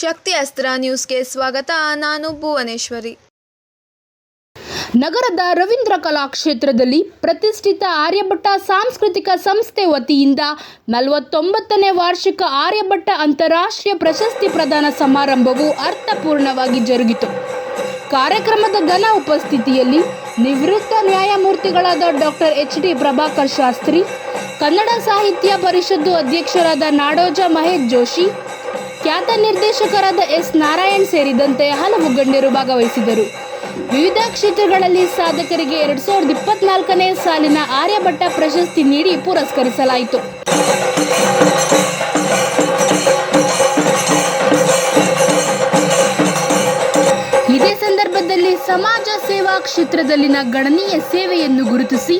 ಶಕ್ತಿ ಅಸ್ತ್ರ ನ್ಯೂಸ್ಗೆ ಸ್ವಾಗತ. ನಾನು ಭುವನೇಶ್ವರಿ. ನಗರದ ರವೀಂದ್ರ ಕಲಾಕ್ಷೇತ್ರದಲ್ಲಿ ಪ್ರತಿಷ್ಠಿತ ಆರ್ಯಭಟ್ಟ ಸಾಂಸ್ಕೃತಿಕ ಸಂಸ್ಥೆ ವತಿಯಿಂದ ನಲವತ್ತೊಂಬತ್ತನೇ ವಾರ್ಷಿಕ ಆರ್ಯಭಟ್ಟ ಅಂತಾರಾಷ್ಟ್ರೀಯ ಪ್ರಶಸ್ತಿ ಪ್ರದಾನ ಸಮಾರಂಭವು ಅರ್ಥಪೂರ್ಣವಾಗಿ ಜರುಗಿತು. ಕಾರ್ಯಕ್ರಮದ ಘನ ಉಪಸ್ಥಿತಿಯಲ್ಲಿ ನಿವೃತ್ತ ನ್ಯಾಯಮೂರ್ತಿಗಳಾದ doctor H D Prabhakar Shastri, Kannada Sahitya Parishat ಅಧ್ಯಕ್ಷರಾದ ನಾಡೋಜ ಮಹೇಶ್ ಜೋಶಿ ಖ್ಯಾತ ನಿರ್ದೇಶಕರಾದ ಎಸ್ ನಾರಾಯಣ್ ಸೇರಿದಂತೆ ಹಲವು ಗಣ್ಯರು ಭಾಗವಹಿಸಿದರು. ವಿವಿಧ ಕ್ಷೇತ್ರಗಳಲ್ಲಿ ಸಾಧಕರಿಗೆ ಎರಡ್ ಸಾವಿರದ ಇಪ್ಪತ್ನಾಲ್ಕನೇ ಸಾಲಿನ ಆರ್ಯಭಟ್ಟ ಪ್ರಶಸ್ತಿ ನೀಡಿ ಪುರಸ್ಕರಿಸಲಾಯಿತು. ಇದೇ ಸಂದರ್ಭದಲ್ಲಿ ಸಮಾಜ ಸೇವಾ ಕ್ಷೇತ್ರದಲ್ಲಿನ ಗಣನೀಯ ಸೇವೆಯನ್ನು ಗುರುತಿಸಿ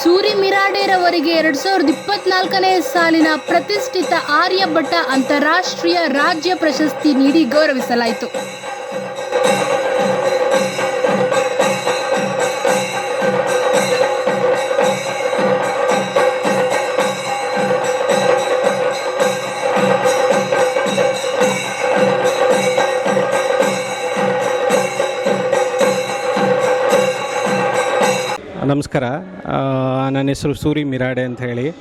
ಸೂರಿ ಮಿರಾಡೇರವರಿಗೆ ಎರಡು ಸಾವಿರದ ಇಪ್ಪತ್ನಾಲ್ಕನೇ ಸಾಲಿನ ಪ್ರತಿಷ್ಠಿತ ಆರ್ಯಭಟ್ಟ ಅಂತಾರಾಷ್ಟ್ರೀಯ ರಾಜ್ಯ ಪ್ರಶಸ್ತಿ ನೀಡಿ ಗೌರವಿಸಲಾಯಿತು. ನಮಸ್ಕಾರ. ನನ್ನ ಹೆಸರು ಸೂರಿ ಮಿರಾಡೆ ಅಂತ ಹೇಳಿ.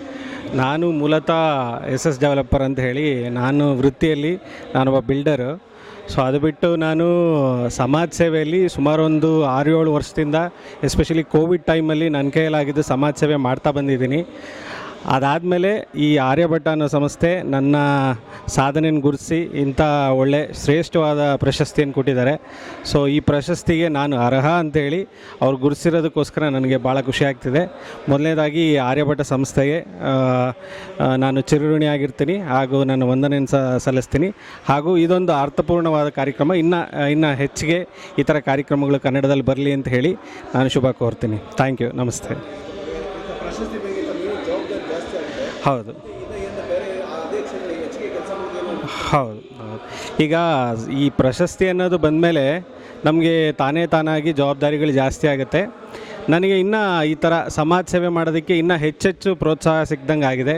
ನಾನು ಮೂಲತಃ ಎಸ್ ಎಸ್ ಡೆವಲಪರ್ ಅಂತ ಹೇಳಿ ನಾನು ವೃತ್ತಿಯಲ್ಲಿ ನಾನೊಬ್ಬ ಬಿಲ್ಡರು. ಸೊ, ಅದು ಬಿಟ್ಟು ನಾನು ಸಮಾಜ ಸೇವೆಯಲ್ಲಿ ಸುಮಾರು ಒಂದು ಆರು ಏಳು ವರ್ಷದಿಂದ, ಎಸ್ಪೆಷಲಿ ಕೋವಿಡ್ ಟೈಮಲ್ಲಿ ನನ್ನ ಕೈಯಲ್ಲಾಗಿದ್ದು ಸಮಾಜ ಸೇವೆ ಮಾಡ್ತಾ ಬಂದಿದ್ದೀನಿ. ಅದಾದಮೇಲೆ ಈ ಆರ್ಯಭಟ್ಟ ಅನ್ನೋ ಸಂಸ್ಥೆ ನನ್ನ ಸಾಧನೆಯನ್ನು ಗುರುತಿಸಿ ಇಂಥ ಒಳ್ಳೆ ಶ್ರೇಷ್ಠವಾದ ಪ್ರಶಸ್ತಿಯನ್ನು ಕೊಟ್ಟಿದ್ದಾರೆ. ಸೊ ಈ ಪ್ರಶಸ್ತಿಗೆ ನಾನು ಅರ್ಹ ಅಂತೇಳಿ ಅವ್ರು ಗುರುತಿಸಿರೋದಕ್ಕೋಸ್ಕರ ನನಗೆ ಭಾಳ ಖುಷಿ ಆಗ್ತಿದೆ. ಮೊದಲನೇದಾಗಿ ಈ ಆರ್ಯಭಟ್ಟ ಸಂಸ್ಥೆಗೆ ನಾನು ಚಿರಋಣಿ ಆಗಿರ್ತೀನಿ ಹಾಗೂ ನಾನು ವಂದನೆಯನ್ನು ಸಹ ಸಲ್ಲಿಸ್ತೀನಿ. ಹಾಗೂ ಇದೊಂದು ಅರ್ಥಪೂರ್ಣವಾದ ಕಾರ್ಯಕ್ರಮ. ಇನ್ನು ಇನ್ನು ಹೆಚ್ಚಿಗೆ ಈ ಥರ ಕಾರ್ಯಕ್ರಮಗಳು ಕನ್ನಡದಲ್ಲಿ ಬರಲಿ ಅಂತ ಹೇಳಿ ನಾನು ಶುಭ ಕೋರ್ತೀನಿ. ಥ್ಯಾಂಕ್ ಯು ನಮಸ್ತೆ. ಹೌದು ಹೌದು. ಈಗ ಈ ಪ್ರಶಸ್ತಿ ಅನ್ನೋದು ಬಂದಮೇಲೆ ನಮಗೆ ತಾನೇ ತಾನಾಗಿ ಜವಾಬ್ದಾರಿಗಳು ಜಾಸ್ತಿ ಆಗುತ್ತೆ ನನಗೆ ಇನ್ನೂ ಈ ಥರ ಸಮಾಜ ಸೇವೆ ಮಾಡೋದಕ್ಕೆ ಇನ್ನೂ ಹೆಚ್ಚೆಚ್ಚು ಪ್ರೋತ್ಸಾಹ ಸಿಕ್ದಂಗೆ ಆಗಿದೆ.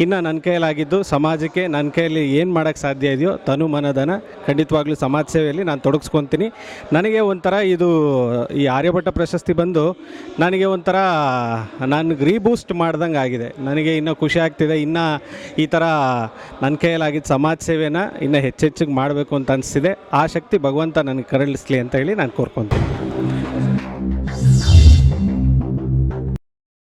ಇನ್ನು ನನ್ನ ಕೈಯಲ್ಲಾಗಿದ್ದು ಸಮಾಜಕ್ಕೆ ನನ್ನ ಕೈಯಲ್ಲಿ ಏನು ಮಾಡೋಕ್ಕೆ ಸಾಧ್ಯ ಇದೆಯೋ ತನು ಮನದನ ಖಂಡಿತವಾಗ್ಲೂ ಸಮಾಜ ಸೇವೆಯಲ್ಲಿ ನಾನು ತೊಡಗಿಸ್ಕೊತೀನಿ. ನನಗೆ ಒಂಥರ ಇದು ಈ ಆರ್ಯಭಟ್ಟ ಪ್ರಶಸ್ತಿ ಬಂದು ನನಗೆ ಒಂಥರ ನನಗೆ ರೀಬೂಸ್ಟ್ ಮಾಡ್ದಂಗೆ ಆಗಿದೆ. ನನಗೆ ಇನ್ನೂ ಖುಷಿ ಆಗ್ತಿದೆ. ಇನ್ನು ಈ ಥರ ನನ್ನ ಕೈಯಲ್ಲಾಗಿದ್ದ ಸಮಾಜ ಸೇವೆನ ಇನ್ನೂ ಹೆಚ್ಚೆಚ್ಚಿಗೆ ಮಾಡಬೇಕು ಅಂತ ಅನಿಸ್ತಿದೆ. ಆ ಶಕ್ತಿ ಭಗವಂತ ನನಗೆ ಕರಳಿಸ್ಲಿ ಅಂತ ಹೇಳಿ ನಾನು ಕೋರ್ಕೊತೀನಿ.